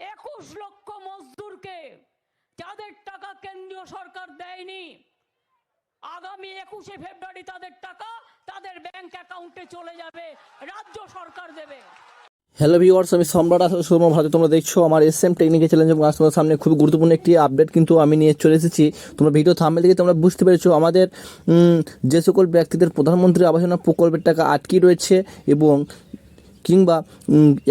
একুশ লক্ষ মজদুরকে যাদের টাকা কেন্দ্রীয় সরকার দেয়নি, আগামী একুশে ফেব্রুয়ারি তাদের টাকা তাদের ব্যাংক অ্যাকাউন্টে চলে যাবে, রাজ্য সরকার দেবে। হ্যালো ভিওয়ার্স আমি সম্রাট আসল সৌম্য ভারতে। তোমরা দেখছ আমার এস এম টেকনিক্যাল চ্যালেঞ্জ এবং তোমাদের সামনে খুবই গুরুত্বপূর্ণ একটি আপডেট কিন্তু আমি নিয়ে চলে এসেছি। তোমরা ভিডিও থামলে থেকে তোমরা বুঝতে পেরেছ আমাদের যে সকল ব্যক্তিদের প্রধানমন্ত্রী আবাস যোজনা প্রকল্পের টাকা আটকে রয়েছে এবং কিংবা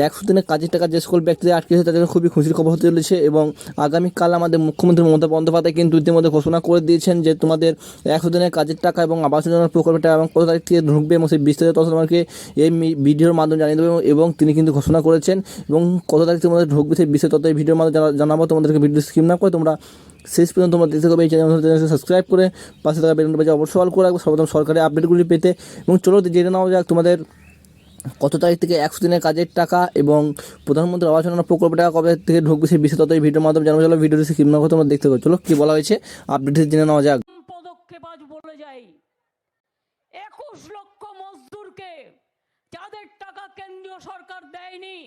একশো দিনের কাজের টাকা যে সকল ব্যক্তিদের আটকে রয়েছে, তাদের খুবই খুশির খবর হতে চলেছে এবং আগামীকাল আমাদের মুখ্যমন্ত্রী মমতা বন্দ্যোপাধ্যায় কিন্তু ইতিমধ্যে ঘোষণা করে দিয়েছেন যে তোমাদের একশো দিনের কাজের টাকা এবং আবাস যোজনার প্রকল্পের টাকা এবং কত তারিখ থেকে ঢুকবে এবং সেই বিস্তারিত তথ্য তোমাকে এই ভিডিওর মাধ্যমে জানিয়ে দেবে এবং তিনি কিন্তু ঘোষণা করেছেন এবং কত তারিখ তোমাদের ঢুকবে সেই বিস্তারিত তথ্য এই ভিডিওর মাধ্যমে জানাব। তোমাদেরকে ভিডিও স্কিপ না করে তোমরা শেষ পর্যন্ত তোমরা দেখতে হবে এই চ্যানেল সাবস্ক্রাইব করে পাশে থাকা বেলুন বাজে অবশ্যই অল করে রাখব। সর্বপ্রথম সরকারি আপডেটগুলি পেতে এবং চলো জেনে নেওয়া যাক তোমাদের কত তারিখ থেকে একশো দিনের কাজের টাকা এবং প্রধানমন্ত্রী আবাস যোজনা প্রকল্প টাকা কবে থেকে ঢুকবে সেই বিষয়ে এই ভিডিওর মাধ্যমে জানাব। চলো ভিডিওটি স্কিপ না তোমরা দেখতে পাবো চলো কি বলা হয়েছে আপডেট জেনে নেওয়া যাক। পদক্ষেপ আজ বলে যাই? একুশ লক্ষ মজদুরকে যাদের টাকা কেন্দ্রীয় সরকার দেয়নি,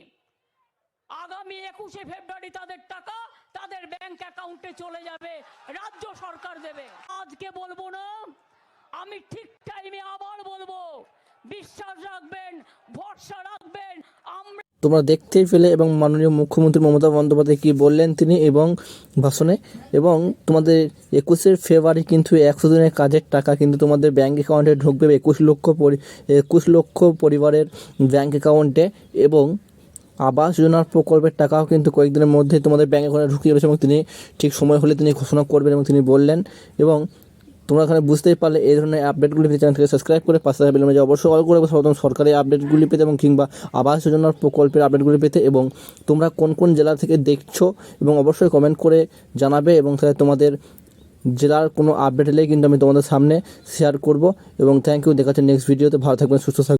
আগামী একুশে ফেব্রুয়ারি তাদের টাকা তাদের ব্যাংক অ্যাকাউন্টে চলে যাবে, রাজ্য সরকার দেবে। আজকে বলব না, আমি ঠিক টাইমে আবার বলব তোমরা দেখতেই পেলে এবং মাননীয় মুখ্যমন্ত্রী মমতা বন্দ্যোপাধ্যায় কী বললেন তিনি এবং ভাষণে। এবং তোমাদের একুশের ফেব্রুয়ারি কিন্তু একশো দিনের কাজের টাকা কিন্তু তোমাদের ব্যাঙ্ক অ্যাকাউন্টে ঢুকবে একুশ লক্ষ একুশ লক্ষ পরিবারের ব্যাঙ্ক অ্যাকাউন্টে এবং আবাস যোজনার প্রকল্পের টাকাও কিন্তু কয়েকদিনের মধ্যে তোমাদের ব্যাঙ্ক অ্যাকাউন্টে ঢুকিয়ে রয়েছে এবং তিনি ঠিক সময় হলে তিনি ঘোষণা করবেন এবং তিনি বললেন। এবং তোমরা এখানে বুঝতেই পারলে এই ধরনের আপডেটগুলি পেতে চ্যানেলকে সাবস্ক্রাইব করে পাশে থাকা বেলমে অবশ্যই অল করে সর্বপ্রথম সরকারি আপডেটগুলি পেতে এবং কিংবা আবাস যোজনার প্রকল্পের আপডেটগুলি পেতে এবং তোমরা কোন কোন জেলা থেকে দেখছ এবং অবশ্যই কমেন্ট করে জানাবে এবং তাহলে তোমাদের জেলার কোনো আপডেট এলেই কিন্তু আমি তোমাদের সামনে শেয়ার করব এবং থ্যাংক ইউ দেখাচ্ছি নেক্সট ভিডিওতে ভালো থাকবেন, সুস্থ থাকবেন।